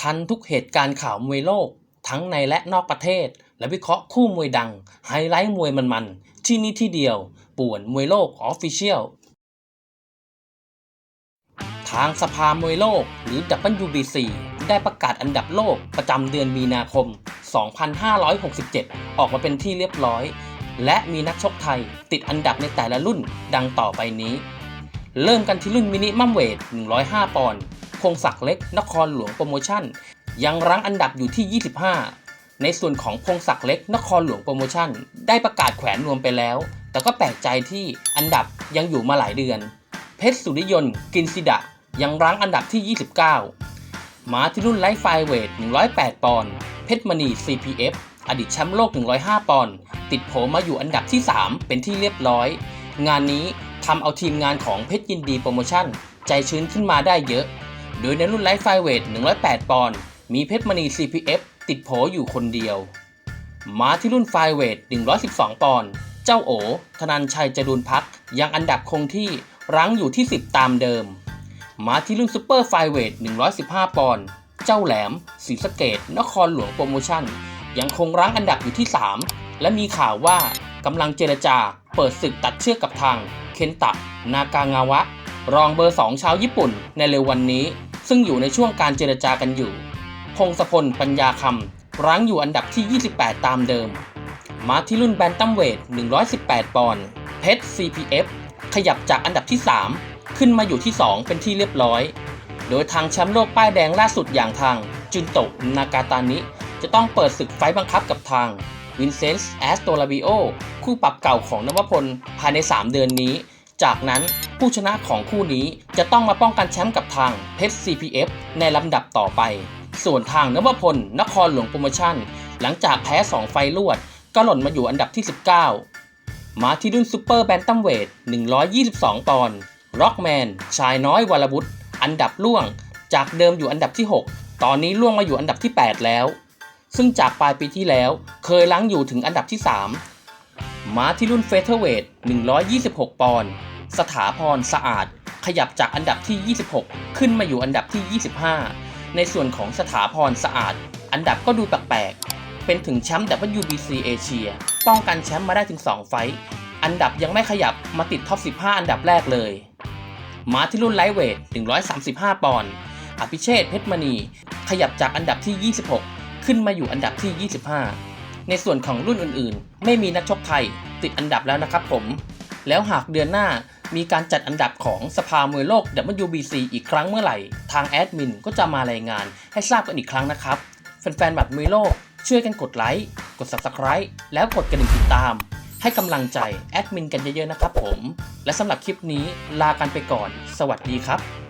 ทันทุกเหตุการณ์ข่าวมวยโลก ทั้งในและนอกประเทศ และวิเคราะห์คู่มวยดัง ไฮไลท์มวยมันๆ ที่นี่ที่เดียว ป่วนมวยโลกออฟฟิเชียลทางสภามวยโลกหรือ WBC ได้ประกาศอันดับโลกประจำเดือนมีนาคม 2567 ออกมาเป็นที่เรียบร้อย และมีนักชกไทยติดอันดับในแต่ละรุ่นดังต่อไปนี้ เริ่มกันที่รุ่นมินิมัมเวท 105 ปอนด์ พงศักดิ์เล็ก นครหลวงโปรโมชั่น ยังรั้งอันดับอยู่ที่ 25 ในส่วนของพงศักดิ์เล็ก นครหลวงโปรโมชั่น ได้ประกาศแขวนนวมไปแล้ว แต่ก็แปลกใจที่อันดับยังอยู่มาหลายเดือน เพชรสุริยนต์กินซิดะ ยังรั้งอันดับที่ 29 มาที่รุ่นไลท์ไฟเวท 108 ปอนด์เพชรมณี CPF อดีตแชมป์โลก 105 ปอนด์ติดโผมาอยู่อันดับที่ 3 เป็นที่เรียบร้อย งานนี้ทำเอาทีมงานของเพชรยินดีโปรโมชั่น ใจชื้นขึ้นมาได้เยอะ โดยในรุ่นไลท์ไฟเวท 108 ปอนด์ มีเพชรมณี CPF ติดโผอยู่คนเดียว มาที่รุ่นไฟเวท 112 ปอนด์ เจ้าโอ ธนันชัยจรูนพักยังอันดับคงที่รั้งอยู่ที่ 10 ตามเดิม มาที่รุ่นซูเปอร์ไฟเวท 115 ปอนด์ เจ้าแหลมศรีสะเกดนครหลวงโปรโมชั่น ยังคงรั้งอันดับอยู่ที่ 3 และมีข่าวว่ากำลังเจรจาเปิดศึกตัดเชือกกับทาง เคนตะ นากางาวะ รองเบอร์ 2 ชาวญี่ปุ่นในเร็ววันนี้ ซึ่งอยู่ในช่วงการเจรจากันอยู่ พงศพลปัญญาคำรั้งอยู่อันดับที่ 28 ตามเดิม มาที่รุ่นแบนตัมเวท 118 ปอนด์เพชร CPF ขยับจากอันดับที่ 3 ขึ้นมาอยู่ที่ 2 เป็นที่เรียบร้อย โดยทางแชมป์โลกป้ายแดงล่าสุดอย่างทางจุนโตะนากาตานิ จะต้องเปิดศึกไฟบังคับกับทางวินเซนส์แอสโตลาบิโอคู่ปรับเก่าของนวพลภายใน 3 เดือนนี้ จากนั้นผู้ชนะของคู่นี้จะต้องมาป้องกันแชมป์กับทางเพชร CPF ในลำดับต่อไป ส่วนทางนวพลนครหลวงโปรโมชั่น หลังจากแพ้ 2 ไฟล์รวด ก็หล่นมาอยู่อันดับที่ 19 มาที่รุ่นซูเปอร์แบนตัมเวท 122 ปอนด์ร็อกแมน ชายน้อยวรบุตรอันดับล่วง จากเดิมอยู่อันดับที่ 6 ตอนนี้ล่วงมาอยู่อันดับที่ 8 แล้ว ซึ่งจากปลายปีที่แล้วเคยล้างอยู่ถึงอันดับที่ 3 มาที่รุ่นเฟเธอร์เวท 126 ปอนด์ สถาพรสะอาด ขยับจากอันดับที่ 26 ขึ้นมาอยู่อันดับที่ 25 ในส่วนของสถาพรสะอาด อันดับก็ดูแปลกๆ เป็นถึงแชมป์ WBC เอเชีย ป้องกันแชมป์มาได้ถึง 2 ไฟต์อันดับยังไม่ขยับมาติดท็อป 15 อันดับแรกเลย มาที่รุ่นไลท์เวท 135 ปอนด์ อภิเชษฐ์เพชรมณี ขยับจากอันดับที่ 26 ขึ้นมาอยู่อันดับที่ 25 ในส่วนของรุ่นอื่นๆ ไม่มีนักชกไทยติดอันดับแล้วนะครับผม แล้วหากเดือนหน้ามีการจัดอันดับของสภามวยโลก WBC อีกครั้งเมื่อไหร่ ทางแอดมินก็จะมารายงานให้ทราบกันอีกครั้งนะครับ แฟนๆแบบมวยโลก ช่วยกันกดไลค์ กด Subscribe แล้วกดกระดิ่งติดตาม ให้กำลังใจแอดมินกันเยอะๆ นะครับผม และสำหรับคลิปนี้ลากันไปก่อน สวัสดีครับ